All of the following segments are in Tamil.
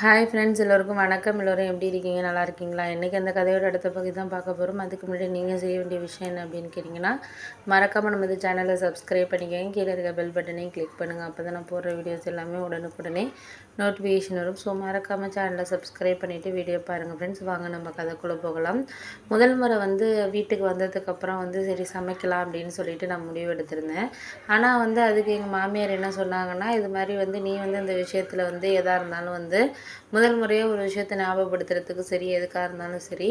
ஹாய் ஃப்ரெண்ட்ஸ் எல்லோருக்கும் வணக்கம். எல்லோரும் எப்படி இருக்கீங்க? நல்லா இருக்கீங்களா? இன்றைக்கி அந்த கதையோட அடுத்த பகுதி தான் பார்க்க போகிறோம் அதுக்கு முன்னாடி நீங்கள் செய்ய வேண்டிய விஷயம் என்ன அப்படின்னு கேட்டிங்கன்னா மறக்காமல் நம்ம இந்த சேனலை சப்ஸ்கிரைப் பண்ணிக்கோங்க. கீழே இருக்க பெல் பட்டனையும் கிளிக் பண்ணுங்கள் அப்போ தான் நான் போடுற வீடியோஸ் எல்லாமே உடனுக்குடனே நோட்டிஃபிகேஷன் வரும். ஸோ மறக்காமல் சேனலை சப்ஸ்கிரைப் பண்ணிவிட்டு வீடியோ பாருங்கள் ஃப்ரெண்ட்ஸ் வாங்க நம்ம கதைக்குள்ளே போகலாம். முதல் முறை வந்து வீட்டுக்கு வந்ததுக்கப்புறம் வந்து சரி சமைக்கலாம் அப்படின்னு சொல்லிட்டு நான் முடிவு எடுத்திருந்தேன். ஆனால் வந்து அதுக்கு எங்கள் மாமியார் என்ன சொன்னாங்கன்னா இது மாதிரி வந்து நீ வந்து இந்த விஷயத்தில் வந்து எதாக இருந்தாலும் வந்து முதல் முறையாக ஒரு விஷயத்தை ஞாபகப்படுத்துறதுக்கு சரி எதுக்காக இருந்தாலும் சரி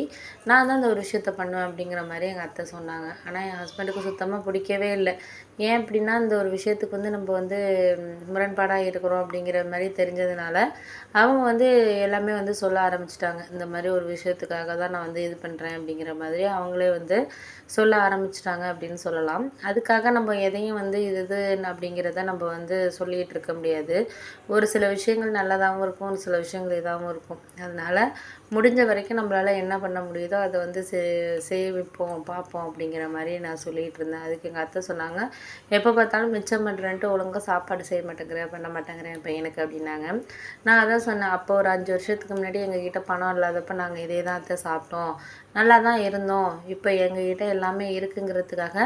நான் தான் அந்த ஒரு விஷயத்த பண்ணுவேன் அப்படிங்கிற மாதிரி எங்கள் அத்தை சொன்னாங்க. ஆனால் என் ஹஸ்பண்டுக்கு சுத்தமாக பிடிக்கவே இல்லை. ஏன் அப்படின்னா இந்த ஒரு விஷயத்துக்கு வந்து நம்ம வந்து முரண்பாடாக இருக்கிறோம் அப்படிங்கிற மாதிரி தெரிஞ்சதுனால அவங்க வந்து எல்லாமே வந்து சொல்ல ஆரம்பிச்சிட்டாங்க. இந்த மாதிரி ஒரு விஷயத்துக்காக தான் நான் வந்து இது பண்ணுறேன் அப்படிங்கிற மாதிரி அவங்களே வந்து சொல்ல ஆரம்பிச்சிட்டாங்க அப்படின்னு சொல்லலாம். அதுக்காக நம்ம எதையும் வந்து இது இது அப்படிங்கிறத நம்ம வந்து சொல்லிகிட்டு இருக்க முடியாது. ஒரு சில விஷயங்கள் நல்லதாகவும் இருக்கும் ஒரு சில விஷயங்கள் இதாகவும் இருக்கும். அதனால் முடிஞ்ச வரைக்கும் நம்மளால் என்ன பண்ண முடியுதோ அதை வந்து சே சேமிப்போம் பார்ப்போம் அப்படிங்கிற மாதிரி நான் சொல்லிகிட்டு இருந்தேன். அதுக்கு எங்கள் அத்தை சொன்னாங்க எப்போ பார்த்தாலும் மிச்சம் பண்ணுறேன்ட்டு ஒழுங்காக சாப்பாடு செய்ய மாட்டேங்கிறேன் பண்ண மாட்டேங்கிறேன் என் பையனுக்கு அப்படின்னாங்க. நான் அதான் சொன்னேன் அப்போ ஒரு அஞ்சு வருஷத்துக்கு முன்னாடி எங்ககிட்ட பணம் இல்லாதப்போ நாங்கள் இதே தான் சாப்பிட்டோம். நல்லா தான் இருந்தோம். இப்போ எங்ககிட்ட எல்லாமே இருக்குங்கிறதுக்காக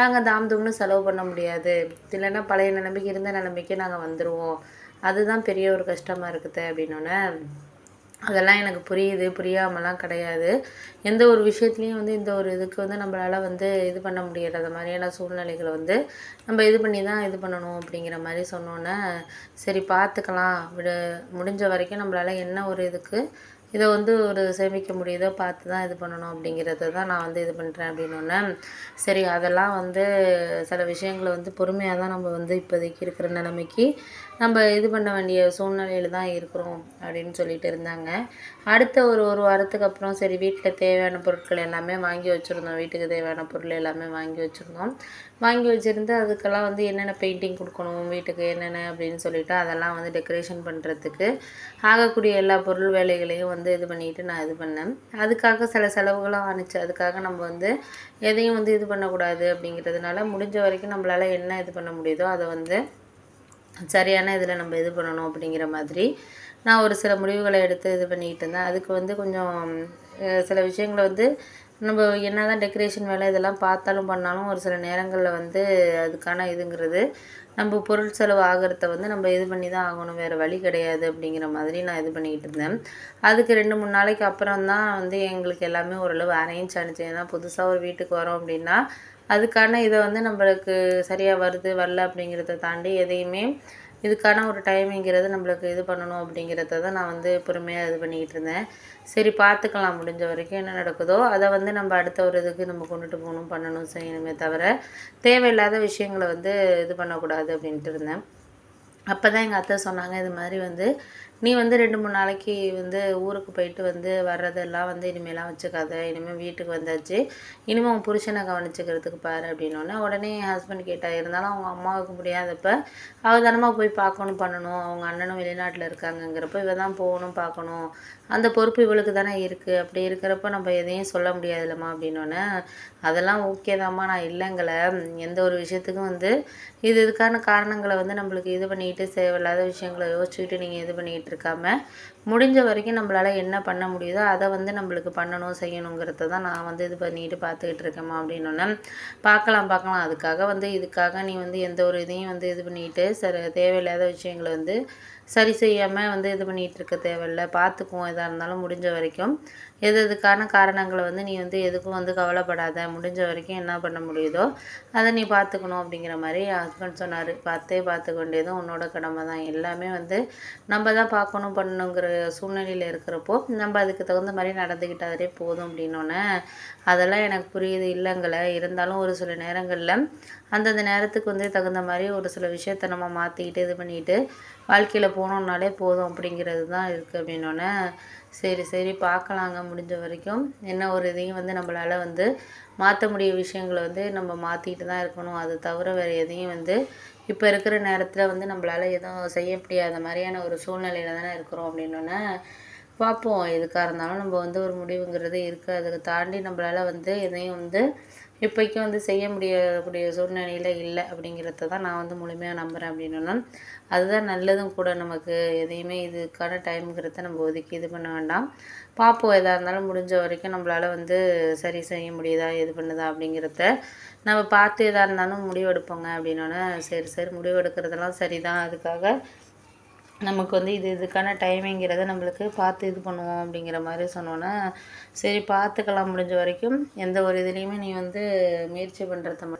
நாங்கள் தாம் தும்னு செலவு பண்ண முடியாது. இல்லைன்னா பழைய நிலைமைக்கு இருந்த நிலைமைக்கு நாங்கள் வந்துடுவோம் அதுதான் பெரிய ஒரு கஷ்டமாக இருக்குது அப்படின்னோடனே அதெல்லாம் எனக்கு புரியுது புரியாமலாம் கிடையாது. எந்த ஒரு விஷயத்துலையும் வந்து இந்த ஒரு இதுக்கு வந்து நம்மளால் வந்து இது பண்ண முடியாத மாதிரியான சூழ்நிலைகளை வந்து நம்ம இது பண்ணி தான் இது பண்ணணும் அப்படிங்கிற மாதிரி சொன்னோன்னே சரி பார்த்துக்கலாம் விட முடிஞ்ச வரைக்கும் நம்மளால் என்ன ஒரு இதுக்கு இதை வந்து ஒரு சேமிக்க முடியுதோ பார்த்து தான் இது பண்ணணும் அப்படிங்கிறத தான் நான் வந்து இது பண்ணுறேன் அப்படின்னோடனே சரி அதெல்லாம் வந்து சில விஷயங்களை வந்து பொறுமையாக தான் நம்ம வந்து இப்போதைக்கு இருக்கிற நிலைமைக்கு நம்ம இது பண்ண வேண்டிய சூழ்நிலையில் தான் இருக்கிறோம் அப்படின்னு சொல்லிட்டு இருந்தாங்க. அடுத்த ஒரு ஒரு வாரத்துக்கு அப்புறம் சரி வீட்டில் தேவையான பொருட்கள் எல்லாமே வாங்கி வச்சுருந்தோம். வீட்டுக்கு தேவையான பொருள் எல்லாமே வாங்கி வச்சுருந்தோம். வாங்கி வச்சுருந்து அதுக்கெல்லாம் வந்து என்னென்ன பெயிண்டிங் கொடுக்கணும் வீட்டுக்கு என்னென்ன அப்படின்னு சொல்லிட்டு அதெல்லாம் வந்து டெக்கரேஷன் பண்ணுறதுக்கு ஆகக்கூடிய எல்லா பொருள் வேலைகளையும் வந்து இது பண்ணிட்டு நான் இது பண்ணேன். அதுக்காக சில செலவுகளும் ஆணுச்சு. அதுக்காக நம்ம வந்து எதையும் வந்து இது பண்ணக்கூடாது அப்படிங்கிறதுனால முடிஞ்ச வரைக்கும் நம்மளால் என்ன இது பண்ண முடியுதோ அதை வந்து சரியான இதில் நம்ம இது பண்ணணும் அப்படிங்கிற மாதிரி நான் ஒரு சில முடிவுகளை எடுத்து இது பண்ணிக்கிட்டு இருந்தேன். அதுக்கு வந்து கொஞ்சம் சில விஷயங்களை வந்து நம்ம என்ன தான் டெக்கரேஷன் வேலை இதெல்லாம் பார்த்தாலும் பண்ணாலும் ஒரு சில நேரங்களில் வந்து அதுக்கான இதுங்கிறது நம்ம பொருள் செலவு ஆகிறத வந்து நம்ம இது பண்ணி தான் ஆகணும். வேறு வழி கிடையாது அப்படிங்கிற மாதிரி நான் இது பண்ணிக்கிட்டு இருந்தேன். அதுக்கு ரெண்டு மூணு நாளைக்கு அப்புறம் தான் வந்து எங்களுக்கு எல்லாமே ஓரளவு அரேஞ்ச் ஆனிச்சு. ஏன்னா புதுசாக ஒரு வீட்டுக்கு வரோம் அப்படின்னா அதுக்கான இதை வந்து நம்மளுக்கு சரியாக வருது வரல அப்படிங்கிறத தாண்டி எதையுமே இதுக்கான ஒரு டைமிங்கிறது நம்மளுக்கு இது பண்ணணும் அப்படிங்கிறத தான் நான் வந்து பொறுமையாக இது பண்ணிக்கிட்டு இருந்தேன். சரி பார்த்துக்கலாம் முடிஞ்ச வரைக்கும் என்ன நடக்குதோ அதை வந்து நம்ம அடுத்த ஒரு இதுக்கு நம்ம கொண்டுட்டு போகணும் பண்ணணும் செய்யணுமே தவிர தேவையில்லாத விஷயங்களை வந்து இது பண்ணக்கூடாது அப்படின்ட்டு இருந்தேன். அப்போ தான் எங்கள் அத்தை சொன்னாங்க இது மாதிரி வந்து நீ வந்து ரெண்டு மூணு நாளைக்கு வந்து ஊருக்கு போயிட்டு வந்து வர்றதெல்லாம் வந்து இனிமேலாம் வச்சுக்காத. இனிமேல் வீட்டுக்கு வந்தாச்சு. இனிமேல் உன் புருஷனை கவனிச்சுக்கிறதுக்கு பாரு அப்படின்னோடனே உடனே என் ஹஸ்பண்ட் கேட்டால் இருந்தாலும் அவங்க அம்மாவுக்கு முடியாதப்ப அவதானமாக போய் பார்க்கணும் பண்ணணும். அவங்க அண்ணனும் வெளிநாட்டில் இருக்காங்கங்கிறப்ப இவ தான் போகணும் பார்க்கணும். அந்த பொறுப்பு இவளுக்கு தானே இருக்குது அப்படி இருக்கிறப்ப நம்ம எதையும் சொல்ல முடியாதுல்லம்மா அப்படின்னோடனே அதெல்லாம் ஓகே தாம்மா நான் இல்லைங்கள. எந்த ஒரு விஷயத்துக்கும் வந்து இது இதுக்கான காரணங்களை வந்து நம்மளுக்கு இது பண்ணிக்கிட்டு தேவையில்லாத விஷயங்களை யோசிச்சுக்கிட்டு நீங்கள் இது பண்ணிக்கிட்டு இருக்காம முடிஞ்ச வரைக்கும் நம்மளால் என்ன பண்ண முடியுதோ அதை வந்து நம்மளுக்கு பண்ணணும் செய்யணுங்கிறத தான் நான் வந்து இது பண்ணிட்டு பார்த்துக்கிட்டு இருக்கேம்மா அப்படின்னோன்னே பார்க்கலாம் பார்க்கலாம். அதுக்காக வந்து இதுக்காக நீ வந்து எந்த ஒரு இதையும் வந்து இது பண்ணிட்டு சரி தேவையில்லாத விஷயங்களை வந்து சரி செய்யாமல் வந்து இது பண்ணிகிட்டு இருக்க தேவையில்ல. பார்த்துக்குவோம். எதாக இருந்தாலும் முடிஞ்ச வரைக்கும். எது எதுக்கான காரணங்களை வந்து நீ வந்து எதுக்கும் வந்து கவலைப்படாத. முடிஞ்ச வரைக்கும் என்ன பண்ண முடியுதோ அதை நீ பார்த்துக்கணும் அப்படிங்கிற மாதிரி என் ஹஸ்பண்ட் சொன்னார். பார்த்தே பார்த்து கொண்டேதும் உன்னோட கடமை தான். எல்லாமே வந்து நம்ம தான் பார்க்கணும் பண்ணணுங்கிற சூழ்நிலையில் இருக்கிறப்போ நம்ம அதுக்கு தகுந்த மாதிரி நடந்துக்கிட்டாதே போதும் அப்படின்னோடனே அதெல்லாம் எனக்கு புரியுது. இல்லைங்களே இருந்தாலும் ஒரு சில நேரங்களில் அந்தந்த நேரத்துக்கு வந்து தகுந்த மாதிரி ஒரு சில விஷயத்த நம்ம மாற்றிக்கிட்டு இது பண்ணிட்டு வாழ்க்கையில் போனோம்னாலே போதும் அப்படிங்கிறது தான் இருக்குது அப்படின்னோடனே சரி சரி பார்க்கலாங்க முடிஞ்ச வரைக்கும். என்ன ஒரு இதையும் வந்து நம்மளால் வந்து மாற்ற முடிய விஷயங்களை வந்து நம்ம மாற்றிக்கிட்டு தான் இருக்கணும். அது தவிர வேறு எதையும் வந்து இப்போ இருக்கிற நேரத்தில் வந்து நம்மளால் எதுவும் செய்ய முடியாத மாதிரியான ஒரு சூழ்நிலையில் தானே இருக்கிறோம் அப்படின்னோடனே பார்ப்போம். எதுக்காக இருந்தாலும் நம்ம வந்து ஒரு முடிவுங்கிறது இருக்குது அதுக்கு தாண்டி நம்மளால் வந்து எதையும் வந்து இப்போக்கி வந்து செய்ய முடியக்கூடிய சூழ்நிலையில் இல்லை அப்படிங்கிறத தான் நான் வந்து முழுமையாக நம்புகிறேன் அப்படின்னா அதுதான் நல்லதும் கூட நமக்கு எதையுமே இதுக்கான டைம்ங்கிறத நம்ம ஒதுக்கி இது பண்ண வேண்டாம். பார்ப்போம் எதாக இருந்தாலும் முடிஞ்ச வரைக்கும் நம்மளால் வந்து சரி செய்ய முடியுதா இது பண்ணுதா அப்படிங்கிறத நம்ம பார்த்து எதாக இருந்தாலும் முடிவெடுப்போங்க அப்படின்னோடனே சரி சரி முடிவெடுக்கிறதெல்லாம் சரி தான் அதுக்காக நமக்கு வந்து இது இதுக்கான டைமிங்கிறத நம்மளுக்கு பார்த்து இது பண்ணுவோம் அப்படிங்கிற மாதிரி சொன்னோன்னே சரி பார்த்துக்கலாம் முடிஞ்ச வரைக்கும் எந்த ஒரு இதுலேயுமே நீ வந்து முயற்சி பண்ணுறத மட்டும்